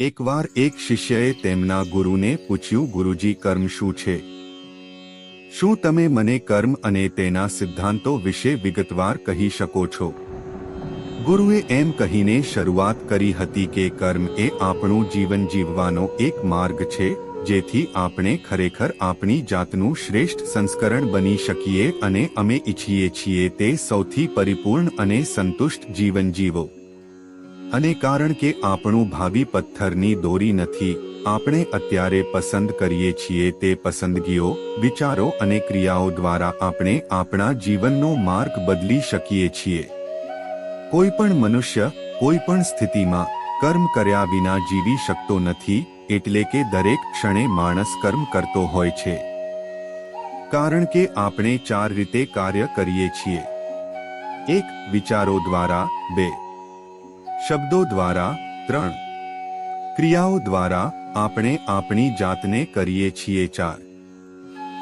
એકવાર એક શિષ્યએ તેમના ગુરુને પૂછ્યું, ગુરુજી, કર્મ શું છે? શું તમે મને કર્મ અને તેના સિદ્ધાંતો વિશે વિગતવાર કહી શકો છો? ગુરુએ એમ કહીને શરૂઆત કરી હતી કે કર્મ એ આપણું જીવન જીવવાનો એક માર્ગ છે, જેથી આપણે ખરેખર આપણી જાતનું શ્રેષ્ઠ સંસ્કરણ બની શકીએ અને અમે ઈચ્છીએ છીએ તે સૌથી પરિપૂર્ણ અને સંતુષ્ટ જીવન જીવો. અને કારણ કે આપણું ભાવિ પથ્થરની દોરી નથી, આપણે અત્યારે પસંદ કરીએ છીએ તે પસંદગીઓ, વિચારો અને ક્રિયાઓ દ્વારા આપણે આપણા જીવનનો માર્ગ બદલી શકીએ છીએ. કોઈ પણ મનુષ્ય, કોઈ પણ સ્થિતિમાં, કર્મ કર્યા વિના જીવી શકતો નથી, એટલે કે દરેક ક્ષણે માણસ કર્મ કરતો હોય છે. કારણ કે આપણે ચાર રીતે કાર્ય કરીએ છીએ. એક, વિચારો દ્વારા. બે શબ્દો દ્વારા ત્રણ. ક્રિયાઓ દ્વારા આપણે આપણી જાતને કરીએ છીએ ચાર.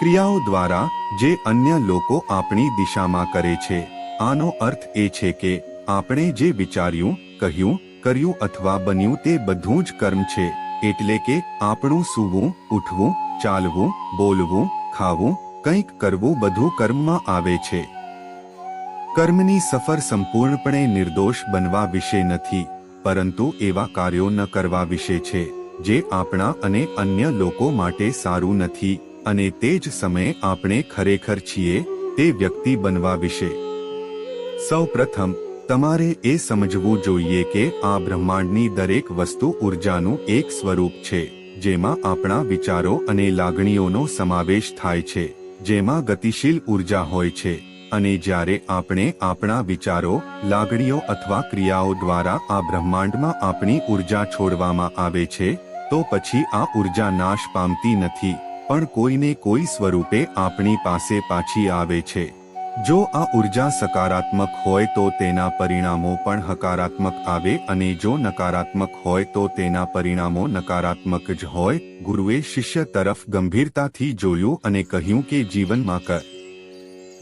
ક્રિયાઓ દ્વારા જે અન્ય લોકો આપણી દિશામાં કરે છે, આનો અર્થ એ છે કે આપણે જે વિચાર્યું, કહ્યું, કર્યું અથવા બન્યું તે બધું જ કર્મ છે, એટલે કે આપણું સૂવું, ઉઠવું, ચાલવું, બોલવું, ખાવું, કંઈક કરવું બધું કર્મમાં આવે છે. કર્મની સફર સંપૂર્ણપણે નિર્દોષ બનવા વિશે નથી, પરંતુ એવા કાર્યો ન કરવા વિશે છે, જે આપણા અને અન્ય લોકો માટે સારું નથી, અને તે જ સમયે આપણે ખરેખર છીએ તે વ્યક્તિ બનવા વિશે. સૌ પ્રથમ તમારે એ સમજવું જોઈએ કે આ બ્રહ્માંડની દરેક વસ્તુ ઉર્જાનું એક સ્વરૂપ છે, જેમાં આપણા વિચારો અને લાગણીઓનો સમાવેશ થાય છે, જેમાં ગતિશીલ ઊર્જા હોય છે. અને જ્યારે આપણે આપણા વિચારો, લાગણીઓ અથવા ક્રિયાઓ દ્વારા આ બ્રહ્માંડમાં આપણી ઊર્જા છોડવામાં આવે છે, તો પછી આ ઊર્જા નાશ પામતી નથી, પણ કોઈને કોઈ સ્વરૂપે આપણી પાસે પાછી આવે છે. જો આ ઊર્જા સકારાત્મક હોય તો તેના પરિણામો પણ હકારાત્મક આવે અને જો નકારાત્મક હોય તો તેના પરિણામો નકારાત્મક જ હોય. ગુરુએ શિષ્ય તરફ ગંભીરતાથી જોયું અને કહ્યું કે જીવનમાં કર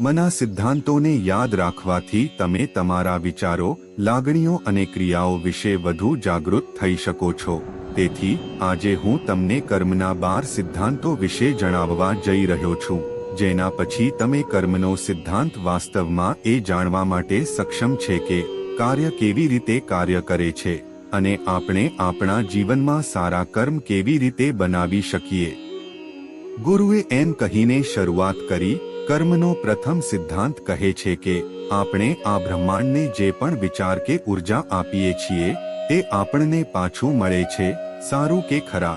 મના સિદ્ધાંતોને યાદ રાખવાથી તમે તમારા વિચારો, લાગણીઓ અને ક્રિયાઓ વિશે વધુ જાગૃત થઈ શકો છો. તેથી, આજે હું તમને કર્મના બાર સિદ્ધાંતો વિશે જણાવવા જઈ રહ્યો છું, જેના પછી તમે કર્મનો સિદ્ધાંત વાસ્તવમાં એ જાણવા માટે સક્ષમ છે કે, કાર્ય કેવી રીતે કાર્ય કરે છે, અને આપણે આપણા જીવનમાં સારા કર્મ કેવી રીતે બનાવી શકીએ. ગુરુએ એમ કહીને શરૂઆત કરી કર્મનો પ્રથમ સિદ્ધાંત કહે છે કે આપણે આ બ્રહ્માંડને જે પણ વિચાર કે ઊર્જા આપીએ છીએ, તે આપણને પાછું મળે છે, સારું કે ખરા.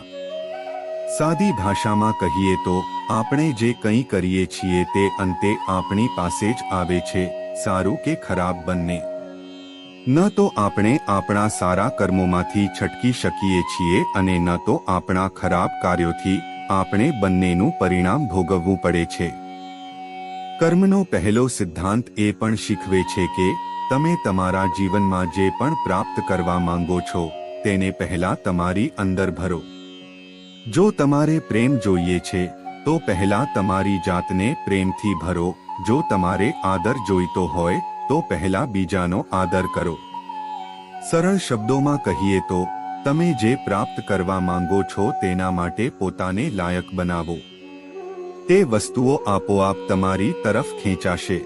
સાદી ભાષામાં કહીએ તો, આપણે જે કંઈ કરીએ છીએ તે અંતે આપણી પાસે જ આવે છે, સારું કે ખરાબ બંને. ન તો આપણે આપણા સારા કર્મોમાંથી છટકી શકીએ છીએ અને ન તો આપણા ખરાબ કાર્યોથી આપણે બંનેનું પરિણામ ભોગવવું પડે છે. કર્મનો પહેલો સિદ્ધાંત એ પણ શીખવે છે કે તમે તમારા જીવનમાં જે પણ પ્રાપ્ત કરવા માંગો છો, તેને પહેલા તમારી અંદર ભરો. જો તમારે પ્રેમ જોઈએ છે, તો પહેલા તમારી જાતને પ્રેમથી ભરો. જો તમારે આદર જોઈતો હોય, તો પહેલા બીજાનો આદર કરો. સરળ શબ્દોમાં કહીએ તો, તમે જે પ્રાપ્ત કરવા માંગો છો તેના માટે પોતાને લાયક બનાવો. તે વસ્તુઓ આપોઆપ તમારી તરફ ખેંચાશે.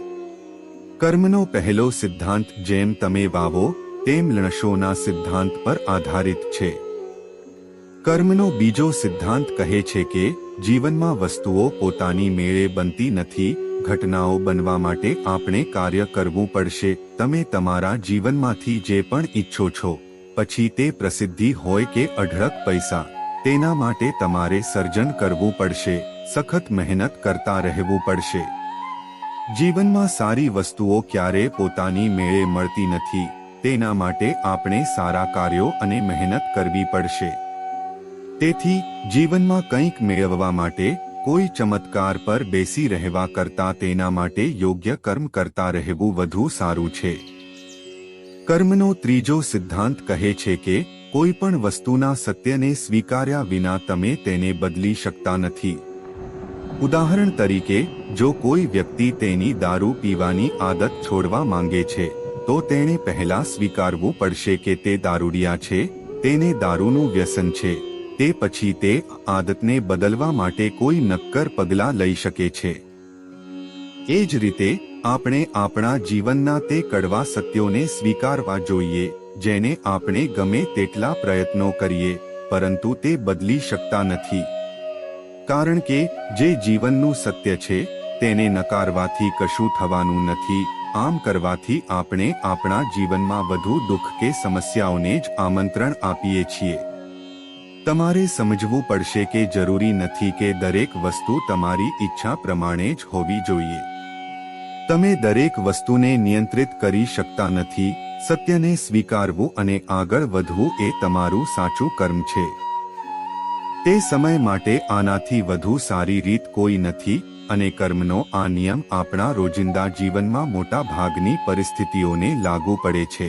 કર્મનો પહેલો સિદ્ધાંત જેમ તમે વાવો, તેમ લણશોના સિદ્ધાંત પર આધારિત છે. કર્મનો બીજો સિદ્ધાંત કહે છે કે, જીવનમાં વસ્તુઓ પોતાની મેળે બનતી નથી, ઘટનાઓ બનવા માટે આપણે કાર્ય કરવું પડશે, તમે તમારા જીવનમાંથી જે પણ ઈચ્છો છો, પછી તે પ્રસિદ્ધિ હોય કે અઢળક પૈસા, તેના માટે તમારે સર્જન કરવું પડશે. સખત મહેનત કરતા રહેવું પડશે. જીવનમાં સારી વસ્તુઓ ક્યારે પોતાની મેળે મળતી નથી, તેના માટે આપણે સારા કાર્યો અને મહેનત કરવી પડશે. તેથી, જીવનમાં કંઈક મેળવવા માટે, કોઈ ચમત્કાર પર બેસી રહેવા કરતા તેના માટે યોગ્ય કર્મ કરતા રહેવું વધુ સારું છે. કર્મનો ત્રીજો સિદ્ધાંત કહે છે કે, કોઈ પણ વસ્તુના સત્યને સ્વીકાર્યા વિના તમે તેને બદલી શકતા નથી. ઉદાહરણ તરીકે, જો કોઈ વ્યક્તિ તેની દારૂ પીવાની આદત છોડવા માંગે છે, તો તેણે પહેલા સ્વીકારવું પડશે કે તે દારૂડિયા છે, તેને દારૂનું વ્યસન છે, તે પછી તે આદતને બદલવા માટે કોઈ નક્કર પગલાં લઈ શકે છે. એ જ રીતે, આપણે આપણા જીવનના તે કડવા સત્યોને સ્વીકારવા જોઈએ, જેને આપણે ગમે તેટલા પ્રયત્નો કરીએ, પરંતુ તે બદલી શકતા નથી. કારણ કે જે જીવનનું સત્ય છે, તેને નકારવાથી કશું થવાનું નથી. આમ કરવાથી આપણે આપણા જીવનમાં વધુ દુઃખ કે સમસ્યાઓને જ આમંત્રણ આપીએ છીએ. તમારે સમજવું પડશે કે જરૂરી નથી કે દરેક વસ્તુ તમારી ઈચ્છા પ્રમાણે જ હોવી જોઈએ. તમે દરેક વસ્તુને નિયંત્રિત કરી શકતા નથી. સત્યને સ્વીકારવું અને આગળ વધવું એ તમારું સાચું કર્મ છે. તે સમય માટે આનાથી વધુ સારી રીત કોઈ નથી અને કર્મનો આ નિયમ આપણા રોજિંદા જીવનમાં મોટા ભાગની પરિસ્થિતિઓને લાગુ પડે છે.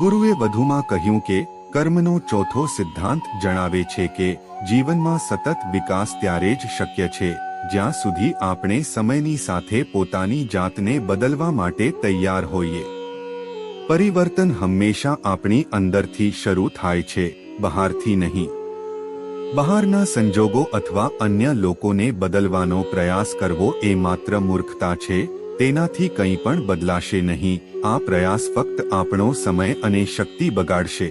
ગુરુએ વધુમાં કહ્યું કે, કર્મનો ચોથો સિદ્ધાંત જણાવે છે કે, જીવનમાં સતત વિકાસ ત્યારે જ શક્ય છે, જ્યાં સુધી આપણે સમયની સાથે પોતાની જાતને બદલવા માટે તૈયાર હોઈએ. પરિવર્તન હંમેશા આપણી અંદરથી શરૂ થાય છે, બહારથી નહીં. બહારના સંજોગો અથવા અન્ય લોકોને બદલવાનો પ્રયાસ કરવો એ માત્ર મૂર્ખતા છે, તેનાથી કંઈ પણ બદલાશે નહીં. આ પ્રયાસ ફક્ત આપણો સમય અને શક્તિ બગાડશે.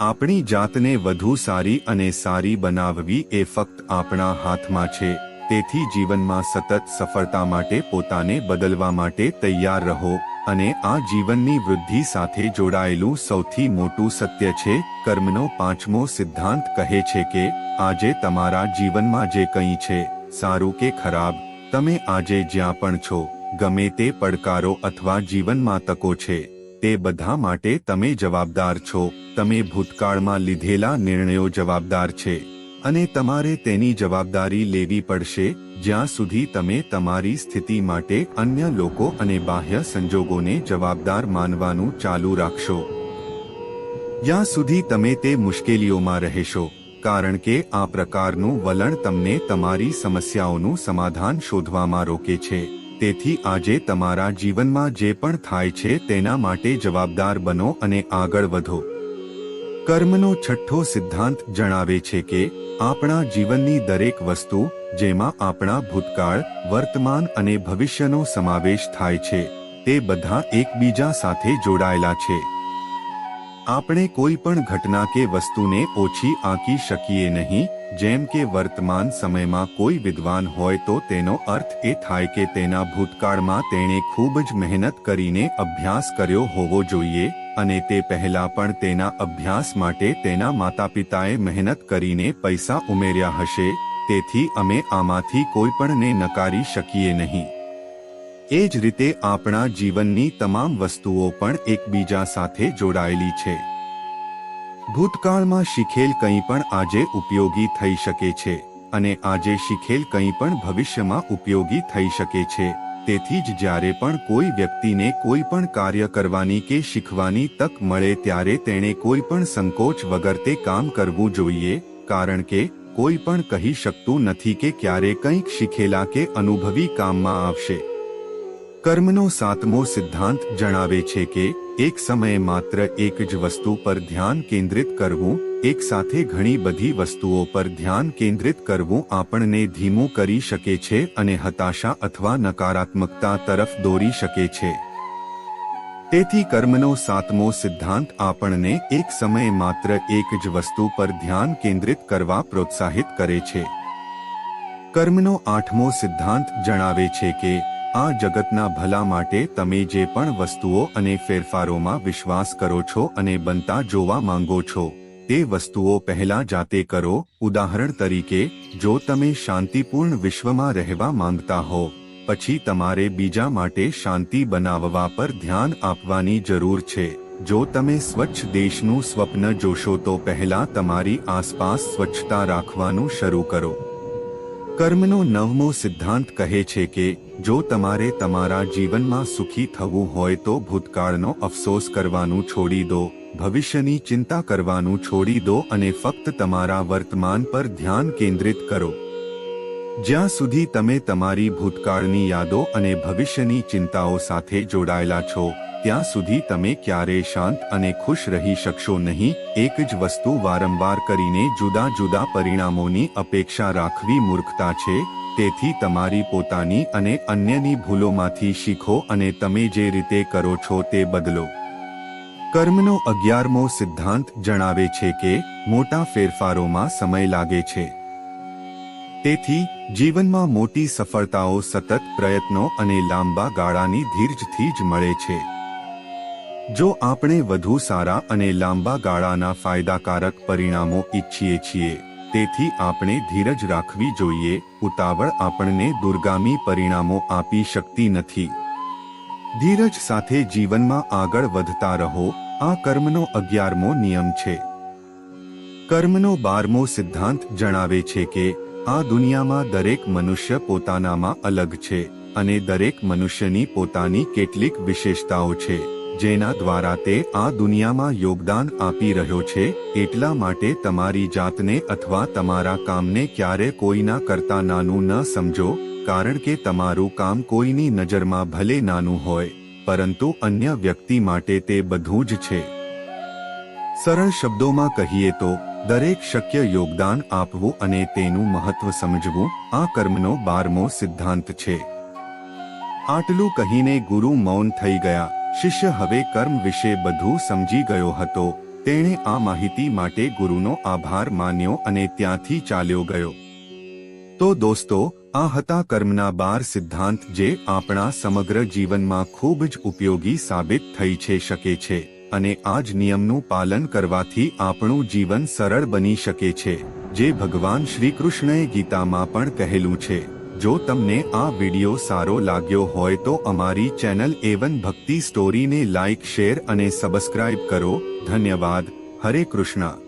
આપણી જાતને વધુ સારી અને સારી બનાવવી એ ફક્ત આપણા હાથમાં છે. તેથી જીવનમાં સતત સફળતા માટે પોતાને બદલવા માટે તૈયાર રહો અને આ જીવનની વૃદ્ધિ સાથે જોડાયેલું સૌથી મોટું સત્ય છે, કર્મનો પાંચમો સિદ્ધાંત કહે છે કે, આજે તમારા જીવનમાં જે કંઈ છે, સારું કે ખરાબ, તમે આજે જ્યાં પણ છો, ગમે તે પડકારો અથવા જીવનમાં તકો છે, તે બધા માટે તમે જવાબદાર છો, તમે ભૂતકાળમાં લીધેલા નિર્ણયો જવાબદાર છે. અને તમારે તેની જવાબદારી લેવી પડશે, જ્યાં સુધી તમે તમારી સ્થિતિ માટે અન્ય લોકો અને બાહ્ય સંજોગોને જવાબદાર માનવાનું ચાલુ રાખશો. જ્યાં સુધી તમે તે મુશ્કેલીઓમાં રહેશો, કારણ કે આ પ્રકારનું વલણ તમને તમારી સમસ્યાઓનું સમાધાન શોધવામાં રોકે છે. તેથી આજે તમારા જીવનમાં જે પણ થાય છે તેના માટે જવાબદાર બનો અને આગળ વધો. કર્મનો છઠ્ઠો સિદ્ધાંત જણાવે છે કે આપણા જીવનની દરેક વસ્તુ, જેમાં આપણા ભૂતકાળ, વર્તમાન અને ભવિષ્યનો સમાવેશ થાય છે, તે બધા એકબીજા સાથે જોડાયેલા છે. આપણે કોઈ પણ ઘટના કે વસ્તુને ઓછી આંકી શકીએ નહીં, જેમ કે વર્તમાન સમયમાં કોઈ વિદ્વાન હોય તો તેનો અર્થ એ થાય કે તેના ભૂતકાળમાં તેણે ખૂબ જ મહેનત કરીને અભ્યાસ કર્યો હોવો જોઈએ અને તે પહેલા પણ તેના અભ્યાસ માટે તેના માતા પિતાએ મહેનત કરીને પૈસા ઉમેર્યા હશે, તેથી અમે આમાંથી કોઈ પણને નકારી શકીએ નહીં. એ જ રીતે આપણા જીવનની તમામ વસ્તુઓ પણ એકબીજા સાથે જોડાયેલી છે. ભૂતકાળમાં શીખેલ કંઈ પણ આજે ઉપયોગી થઈ શકે છે, અને આજે શીખેલ કંઈ પણ ભવિષ્યમાં ઉપયોગી થઈ શકે છે. તેથી જ જ્યારે પણ કોઈ વ્યક્તિને કોઈ પણ કાર્ય કરવાની કે શીખવાની તક મળે ત્યારે તેણે કોઈ પણ સંકોચ વગર તે કામ કરવું જોઈએ, કારણ કે કોઈ પણ કહી શકતું નથી કે ક્યારે કંઈક શીખેલા કે અનુભવી કામમાં આવશે. કર્મનો સાતમો સિદ્ધાંત જણાવે છે કે, એક સમયે માત્ર એક જ વસ્તુ પર ધ્યાન કેન્દ્રિત કરવું એક સાથે ઘણી બધી વસ્તુઓ પર ધ્યાન કેન્દ્રિત કરવું આપણને ધીમું કરી શકે છે અને હતાશા અથવા નકારાત્મકતા તરફ દોરી શકે છે. તેથી કર્મનો સાતમો સિદ્ધાંત આપણને એક સમયે માત્ર એક જ વસ્તુ પર ધ્યાન કેન્દ્રિત કરવા પ્રોત્સાહિત કરે છે. કર્મનો આઠમો સિદ્ધાંત જણાવે છે કે, આ જગતના ભલા માટે તમે જે પણ વસ્તુઓ અને ફેરફારોમાં વિશ્વાસ કરો છો અને બનતા જોવા માંગો છો. તે વસ્તુઓ પહેલા જાતે કરો. ઉદાહરણ તરીકે, જો તમે શાંતિપૂર્ણ વિશ્વમાં રહેવા માંગતા હો, પછી તમારે બીજા માટે શાંતિ બનાવવા પર ધ્યાન આપવાની જરૂર છે. જો તમે સ્વચ્છ દેશનું સ્વપ્ન જોશો તો પહેલા તમારી આસપાસ સ્વચ્છતા રાખવાનું શરૂ કરો. કર્મનો નવમો સિદ્ધાંત કહે છે કે, જો તમારે તમારા જીવનમાં સુખી થવું હોય તો ભૂતકાળનો અફસોસ કરવાનું છોડી દો, ભવિષ્યની ચિંતા કરવાનું છોડી દો અને ફક્ત તમારા વર્તમાન પર ધ્યાન કેન્દ્રિત કરો. જ્યાં સુધી તમે તમારી ભૂતકાળની યાદો અને ભવિષ્યની ચિંતાઓ સાથે જોડાયેલા છો, ત્યાં સુધી તમે ક્યારેય શાંત અને ખુશ રહી શકશો નહીં, એક જ વસ્તુ વારંવાર કરીને જુદા જુદા પરિણામોની અપેક્ષા રાખવી મૂર્ખતા છે, તેથી તમારી પોતાની અને અન્યની ભૂલોમાંથી શીખો અને તમે જે રીતે કરો છો તે બદલો. કર્મનો અગિયારમો સિદ્ધાંત જણાવે છે કે, મોટા ફેરફારોમાં સમય લાગે છે. તેથી, જીવનમાં મોટી સફળતાઓ, સતત પ્રયત્નો અને લાંબા ગાળાની ધીરજથી જ મળે છે. જો આપણે વધુ સારા અને લાંબા ગાળાના ફાયદાકારક પરિણામો ઈચ્છીએ છીએ, તેથી આપણે ધીરજ રાખવી જોઈએ, ઉતાવળ આપણને દુર્ગામી પરિણામો આપી શકતી નથી. ધીરજ સાથે જીવનમાં આગળ વધતા રહો, આ કર્મનો અગિયારમો નિયમ છે. કર્મનો બારમો સિદ્ધાંત જણાવે છે કે આ દુનિયામાં દરેક મનુષ્ય પોતાનામાં અલગ છે અને દરેક મનુષ્યની પોતાની કેટલીક વિશેષતાઓ છે, જેના દ્વારા તે આ દુનિયામાં યોગદાન આપી રહ્યો છે, એટલા માટે તમારી જાતને અથવા તમારા કામને ક્યારે કોઈના કરતા નાનું ન સમજો, કારણ કે તમારું કામ કોઈની નજરમાં ભલે નાનું હોય, પરંતુ અન્ય વ્યક્તિ માટે તે બધું જ છે. સરળ શબ્દોમાં કહીએ તો દરેક શક્ય યોગદાન આપવું અને તેનું મહત્વ સમજવું, આ કર્મનો બારમો સિદ્ધાંત છે. આટલું કહીને ગુરુ મૌન થઈ ગયા. શિષ્ય હવે કર્મ વિશે બધું સમજી ગયો હતો. તેણે આ માહિતી માટે ગુરુનો આભાર માન્યો અને ત્યાંથી ચાલ્યો ગયો. તો દોસ્તો, આ હતા કર્મના બાર સિદ્ધાંત જે આપણા સમગ્ર જીવનમાં ખૂબ જ ઉપયોગી સાબિત થઈ છે, શકે છે. અને આ જ નિયમનું પાલન કરવાથી આપણું જીવન સરળ બની શકે છે, જે ભગવાન શ્રી કૃષ્ણએ ગીતામાં પણ કહેલું છે. જો તમને આ વિડિયો સારો લાગ્યો હોય તો અમારી ચેનલ એવન ભક્તિ સ્ટોરીને લાઇક શેર અને સબસ્ક્રાઇબ કરો. ધન્યવાદ. હરે કૃષ્ણ.